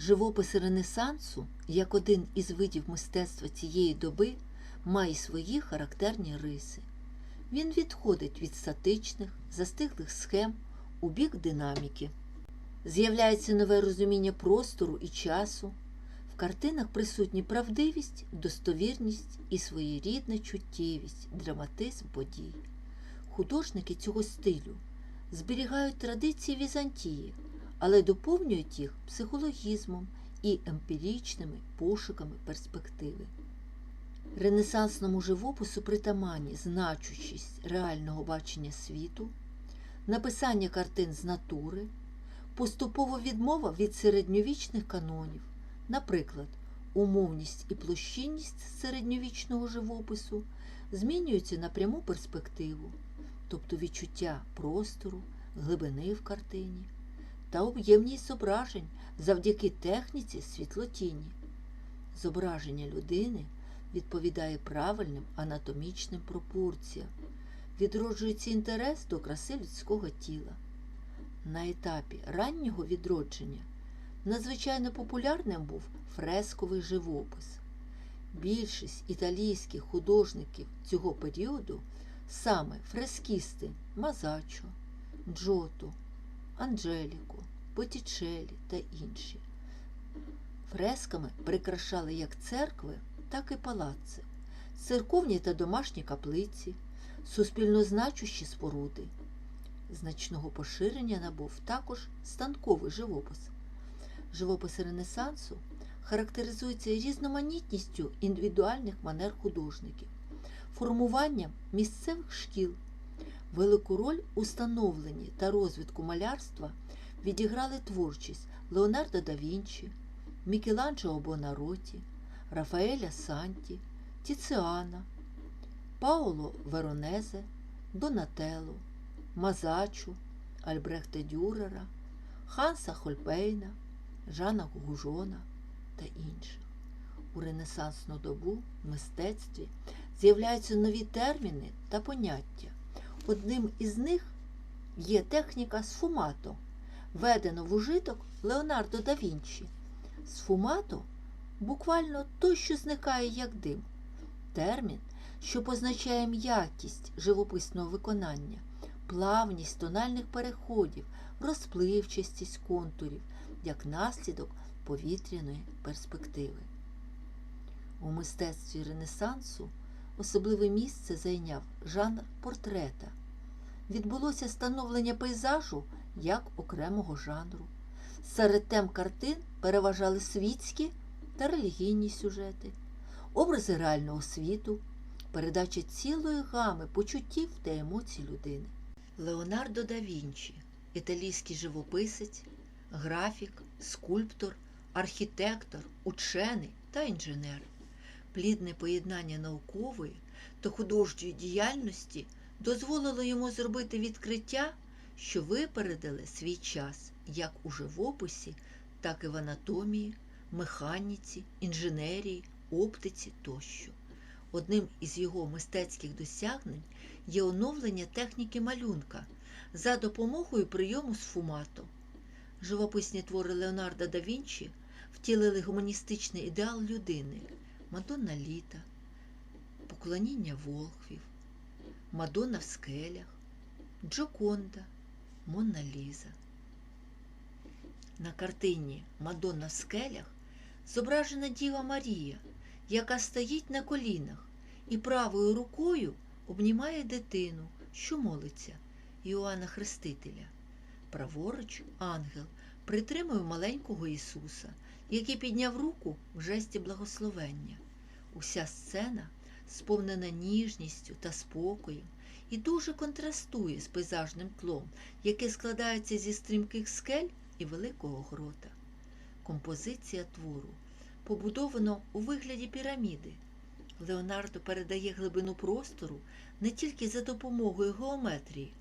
Живопис Ренесансу, як один із видів мистецтва цієї доби, має свої характерні риси. Він відходить від статичних, застиглих схем у бік динаміки. З'являється нове розуміння простору і часу. В картинах присутні правдивість, достовірність і своєрідна чуттєвість, драматизм подій. Художники цього стилю зберігають традиції Візантії, але доповнюють їх психологізмом і емпіричними пошуками перспективи. Ренесансному живопису притаманні значущість реального бачення світу, написання картин з натури, поступова відмова від середньовічних канонів, наприклад, умовність і площинність середньовічного живопису змінюються на пряму перспективу, тобто відчуття простору, глибини в картині та об'ємність зображень завдяки техніці світлотіні. Зображення людини відповідає правильним анатомічним пропорціям, відроджується інтерес до краси людського тіла. На етапі раннього відродження надзвичайно популярним був фресковий живопис. Більшість італійських художників цього періоду саме фрескісти Мазачо, Джотто, Анджеліко, Боттічелі та інші. Фресками прикрашали як церкви, так і палаци, церковні та домашні каплиці, суспільно значущі споруди. Значного поширення набув також станковий живопис. Живопис Ренесансу характеризується різноманітністю індивідуальних манер художників, формуванням місцевих шкіл. Велику роль у становленні та розвитку малярства відіграли творчість Леонардо да Вінчі, Мікеланджело Бонароті, Рафаеля Санті, Тіціана, Паоло Веронезе, Донателло, Мазачу, Альбрехта Дюрера, Ханса Хольпейна, Жана Гужона та інших. У ренесансну добу в мистецтві з'являються нові терміни та поняття. Одним із них є техніка сфумато, введена в ужиток Леонардо да Вінчі. Сфумато буквально той, що зникає як дим. Термін, що позначає м'якість живописного виконання, плавність тональних переходів, розпливчастість контурів, як наслідок повітряної перспективи. У мистецтві Ренесансу особливе місце зайняв жанр портрета. Відбулося становлення пейзажу як окремого жанру. Серед тем картин переважали світські та релігійні сюжети, образи реального світу, передача цілої гами почуттів та емоцій людини. Леонардо да Вінчі, італійський живописець, графік, скульптор, архітектор, учений та інженер. Плідне поєднання наукової та художньої діяльності дозволило йому зробити відкриття, що випередили свій час як у живописі, так і в анатомії, механіці, інженерії, оптиці тощо. Одним із його мистецьких досягнень є оновлення техніки малюнка за допомогою прийому сфумато. Живописні твори Леонардо да Вінчі втілили гуманістичний ідеал людини, Мадонна літа, поклоніння волхвів, Мадонна в скелях, Джоконда, Монна Ліза. На картині Мадонна в скелях зображена Діва Марія, яка стоїть на колінах і правою рукою обнімає дитину, що молиться Іоанна Хрестителя. Праворуч ангел притримує маленького Ісуса, який підняв руку в жесті благословення. Уся сцена сповнена ніжністю та спокоєм і дуже контрастує з пейзажним тлом, яке складається зі стрімких скель і великого грота. Композиція твору побудовано у вигляді піраміди. Леонардо передає глибину простору не тільки за допомогою геометрії,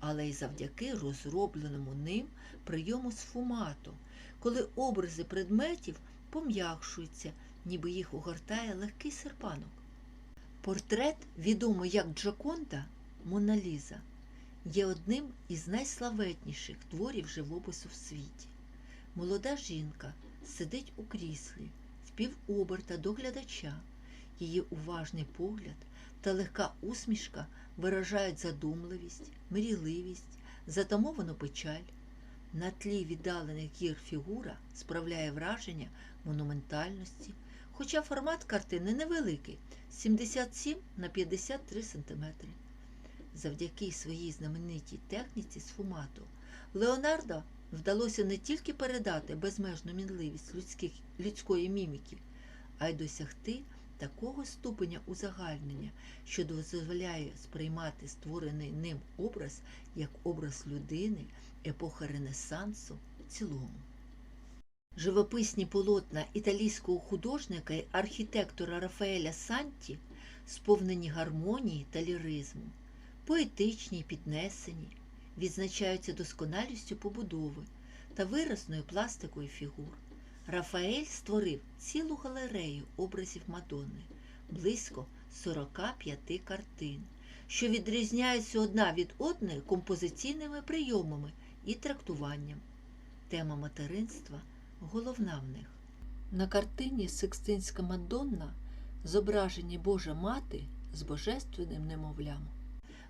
але й завдяки розробленому ним прийому сфумато, коли образи предметів пом'якшуються, ніби їх огортає легкий серпанок. Портрет, відомий як Джоконда Мона Ліза, є одним із найславетніших творів живопису в світі. Молода жінка сидить у кріслі, з півоберта до глядача. Її уважний погляд та легка усмішка виражають задумливість, мрійливість, затамовану печаль. На тлі віддалених гір фігура справляє враження монументальності, хоча формат картини невеликий 77 на 53 см. Завдяки своїй знаменитій техніці сфумату Леонардо вдалося не тільки передати безмежну мінливість людських, людської міміки, а й досягти такого ступеня узагальнення, що дозволяє сприймати створений ним образ як образ людини епохи Ренесансу в цілому. Живописні полотна італійського художника і архітектора Рафаеля Санті сповнені гармонії та ліризму, поетичні й піднесені, відзначаються досконалістю побудови та виразною пластикою фігур. Рафаель створив цілу галерею образів Мадонни, близько 45 картин, що відрізняються одна від одної композиційними прийомами і трактуванням. Тема материнства головна в них. На картині Секстинська Мадонна зображені Божа Мати з божественним немовлям.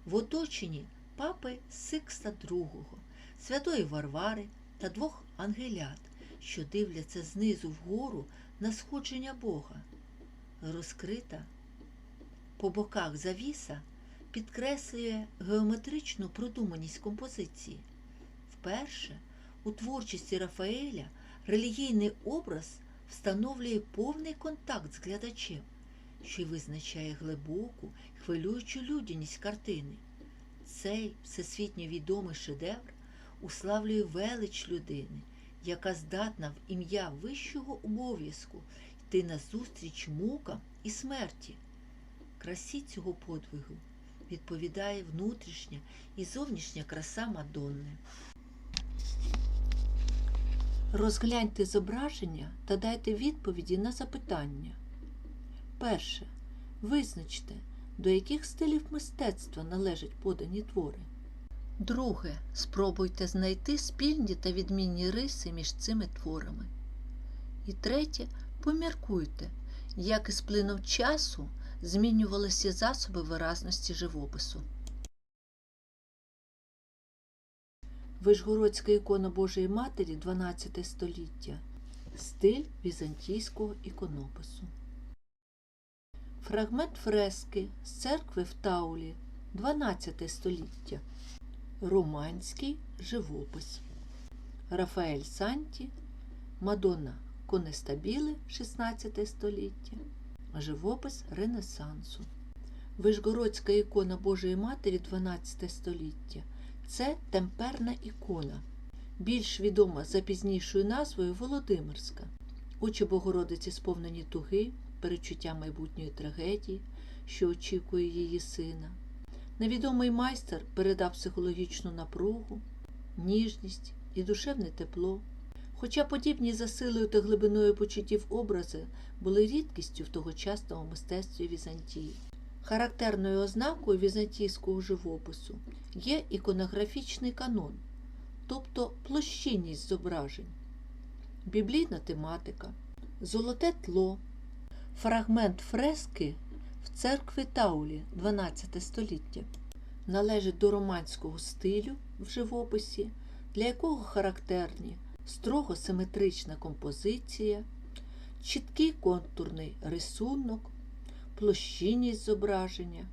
В оточенні папи Сикста II, святої Варвари та двох ангелят, що дивляться знизу вгору на сходження Бога. Розкрита по боках завіса підкреслює геометричну продуманість композиції. Вперше у творчості Рафаеля релігійний образ встановлює повний контакт з глядачем, що й визначає глибоку, хвилюючу людяність картини. Цей всесвітньо відомий шедевр уславлює велич людини, яка здатна в ім'я вищого обов'язку йти назустріч мукам і смерті. Красі цього подвигу відповідає внутрішня і зовнішня краса Мадонни. Розгляньте зображення та дайте відповіді на запитання. Перше. Визначте, до яких стилів мистецтва належать подані твори. Друге. Спробуйте знайти спільні та відмінні риси між цими творами. І третє. Поміркуйте, як із плином часу змінювалися засоби виразності живопису. Вишгородська ікона Божої Матері 12 століття. Стиль візантійського іконопису. Фрагмент фрески з церкви в Таулі 12 століття. Романський живопис. Рафаель Санті. Мадонна Конестабіле 16 століття. Живопис Ренесансу. Вишгородська ікона Божої Матері 12 століття. Це темперна ікона, більш відома за пізнішою назвою Володимирська. Очі Богородиці сповнені туги, перечуття майбутньої трагедії, що очікує її сина. Невідомий майстер передав психологічну напругу, ніжність і душевне тепло. Хоча подібні за силою та глибиною почуттів образи були рідкістю в тогочасному мистецтві Візантії. Характерною ознакою візантійського живопису є іконографічний канон, тобто площинність зображень, біблійна тематика, золоте тло, фрагмент фрески в церкві Таулі 12 століття. Належить до романського стилю в живописі, для якого характерні строго симетрична композиція, чіткий контурний рисунок, площинність зображення,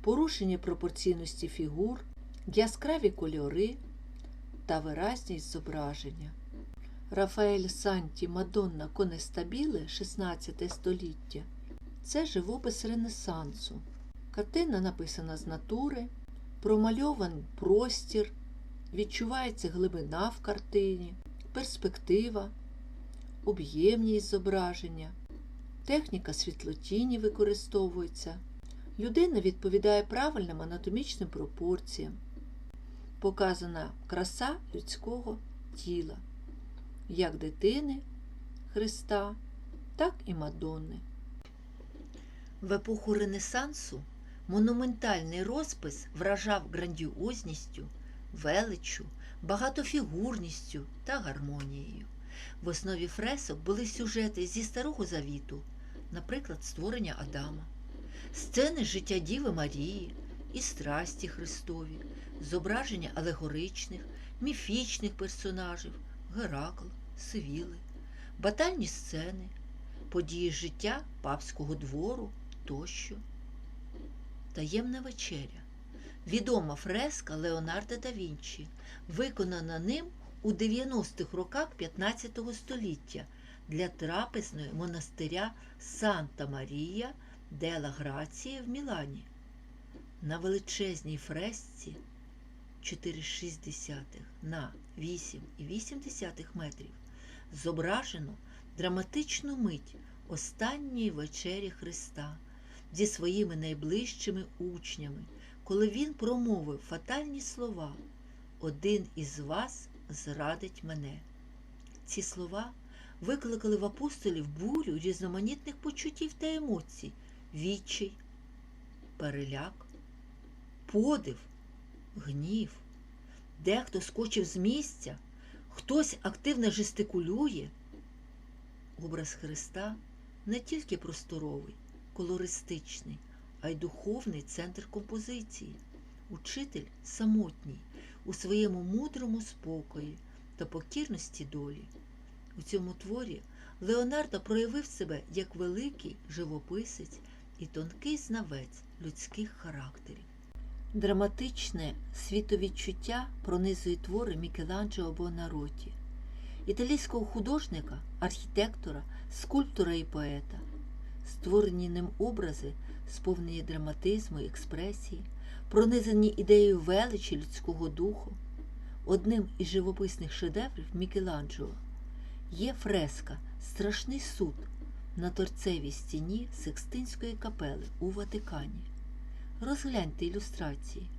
порушення пропорційності фігур, яскраві кольори та виразність зображення. Рафаель Санті Мадонна Конестабіле 16 століття це живопис Ренесансу. Картина написана з натури, промальований простір, відчувається глибина в картині, перспектива, об'ємність зображення, техніка світлотіні використовується. Людина відповідає правильним анатомічним пропорціям. Показана краса людського тіла, як дитини Христа, так і Мадонни. В епоху Ренесансу монументальний розпис вражав грандіозністю, величчю, багатофігурністю та гармонією. В основі фресок були сюжети зі Старого Завіту, наприклад, створення Адама, сцени життя Діви Марії і страсті Христові, зображення алегоричних, міфічних персонажів Геракл, Сивіли, батальні сцени, події життя папського двору тощо. Таємна вечеря. Відома фреска Леонардо да Вінчі, виконана ним у 90-х роках 15 століття для трапезної монастиря Санта Марія Дела Грація в Мілані. На величезній фресці 4,6 на 8,8 метрів зображено драматичну мить останньої вечері Христа зі своїми найближчими учнями, коли він промовив фатальні слова Один із вас зрадить мене. Ці слова викликали в апостолів бурю різноманітних почуттів та емоцій, відчай, переляк, подив, гнів. Дехто скочив з місця, хтось активно жестикулює. Образ Христа не тільки просторовий, колористичний, а й духовний центр композиції. Учитель самотній у своєму мудрому спокої та покірності долі. У цьому творі Леонардо проявив себе як великий живописець і тонкий знавець людських характерів. Драматичне світовідчуття пронизує твори Мікеланджело Буонаротті, італійського художника, архітектора, скульптора і поета. Створені ним образи, сповнені драматизму і експресії, пронизані ідеєю величі людського духу. Одним із живописних шедеврів Мікеланджело Є фреска Страшний суд на торцевій стіні секстинської капели у Ватикані. Розгляньте ілюстрації.